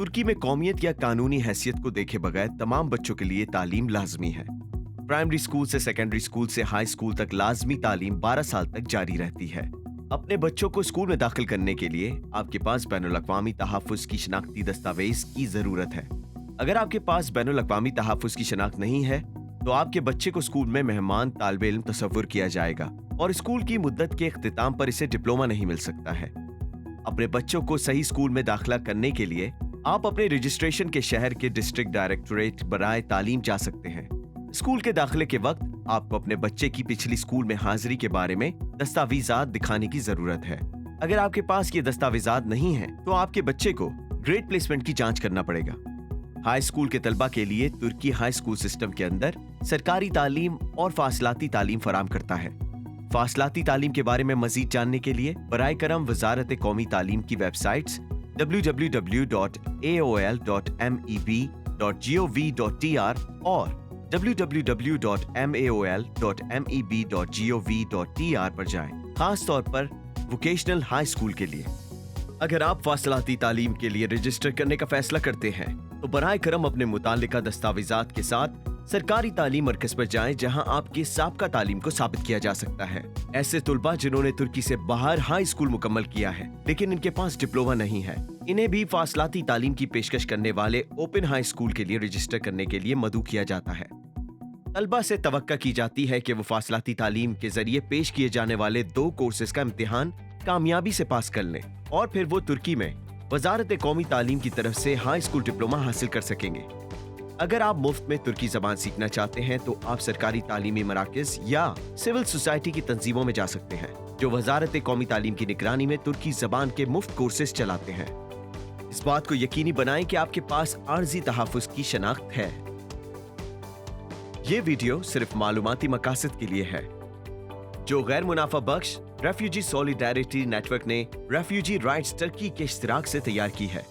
तुर्की में कौमियत या कानूनी हैसियत को देखे बगैर तमाम बच्चों के लिए तालीम लाजमी है। प्राइमरी स्कूल से सेकेंडरी स्कूल से हाई स्कूल तक लाजमी तालीम 12 साल तक जारी रहती है। अपने बच्चों को स्कूल में दाखिल करने के लिए आपके पास बैन अवी तहफ़ की शनाख्ती दस्तावेज़ की ज़रूरत है। अगर आपके पास बैन अवी तहफ़ की शनाख्त नहीं है तो आपके बच्चे को स्कूल में मेहमान तालब इल्म तस्वुर किया जाएगा और स्कूल की मुद्दत के अख्ताम पर इसे डिप्लोमा नहीं मिल सकता है। अपने बच्चों को सही स्कूल में दाखिला करने के लिए आप अपने रजिस्ट्रेशन के शहर के डिस्ट्रिक्ट डायरेक्टोरेट बराए तालीम जा सकते हैं। स्कूल के दाखिले के वक्त आपको अपने बच्चे की पिछली स्कूल में हाजिरी के बारे में दस्तावेजात दिखाने की ज़रूरत है। अगर आपके पास ये दस्तावेजात नहीं है तो आपके बच्चे को ग्रेड प्लेसमेंट की जाँच करना पड़ेगा। हाई स्कूल के तलबा के लिए तुर्की हाई स्कूल सिस्टम के अंदर सरकारी तालीम और फासलाती तालीम फराम करता है। फासलाती तालीम के बारे में मजीद जानने के लिए बर करम वजारत कौमी तालीम की वेबसाइट्स www.aol.meb.gov.tr और www.maol.meb.gov.tr पर जाएँ, खास तौर पर वोकेशनल हाई स्कूल के लिए। अगर आप फासलाती तालीम के लिए रजिस्टर करने का फैसला करते हैं तो बरए करम अपने मुतल दस्तावेजात के साथ सरकारी तालीम मरकज पर जाएँ, जहाँ आपके सबका तालीम को साबित किया जा सकता है। ऐसे तुलबा जिन्होंने तुर्की से बाहर हाई स्कूल मुकम्मल किया है, लेकिन इनके पास डिप्लोमा नहीं है। इन्हें भी फासलाती तालीम की पेशकश करने वाले ओपन हाई स्कूल के लिए रजिस्टर करने के लिए मदू किया जाता है। तलबा से तवक्का की जाती है कि वो फासलाती तालीम के ज़रिए पेश किए जाने वाले दो कोर्सेज का इम्तिहान कामयाबी से पास कर लें और फिर वो तुर्की में वजारत कौमी तालीम की तरफ़ से हाई स्कूल डिप्लोमा हासिल कर सकेंगे। अगर आप मुफ़्त में तुर्की जबान सीखना चाहते हैं तो आप सरकारी तालीमी मराकज या सिविल सोसाइटी की तंजीमों में जा सकते हैं, जो वजारत कौमी तालीम की निगरानी में तुर्की जबान के मुफ़्त कोर्सेज चलाते हैं। इस बात को यकीनी बनाएँ कि आपके पास आर्जी तहफ़ की शनाख्त है। ये वीडियो सिर्फ़ मालूमती मकासद के लिए है, जो गैर मुनाफा बख्श, रेफ्यूजी सॉलिडारिटी नेटवर्क ने रेफ्यूजी राइट्स टर्की के इश्तराक से तैयार की है।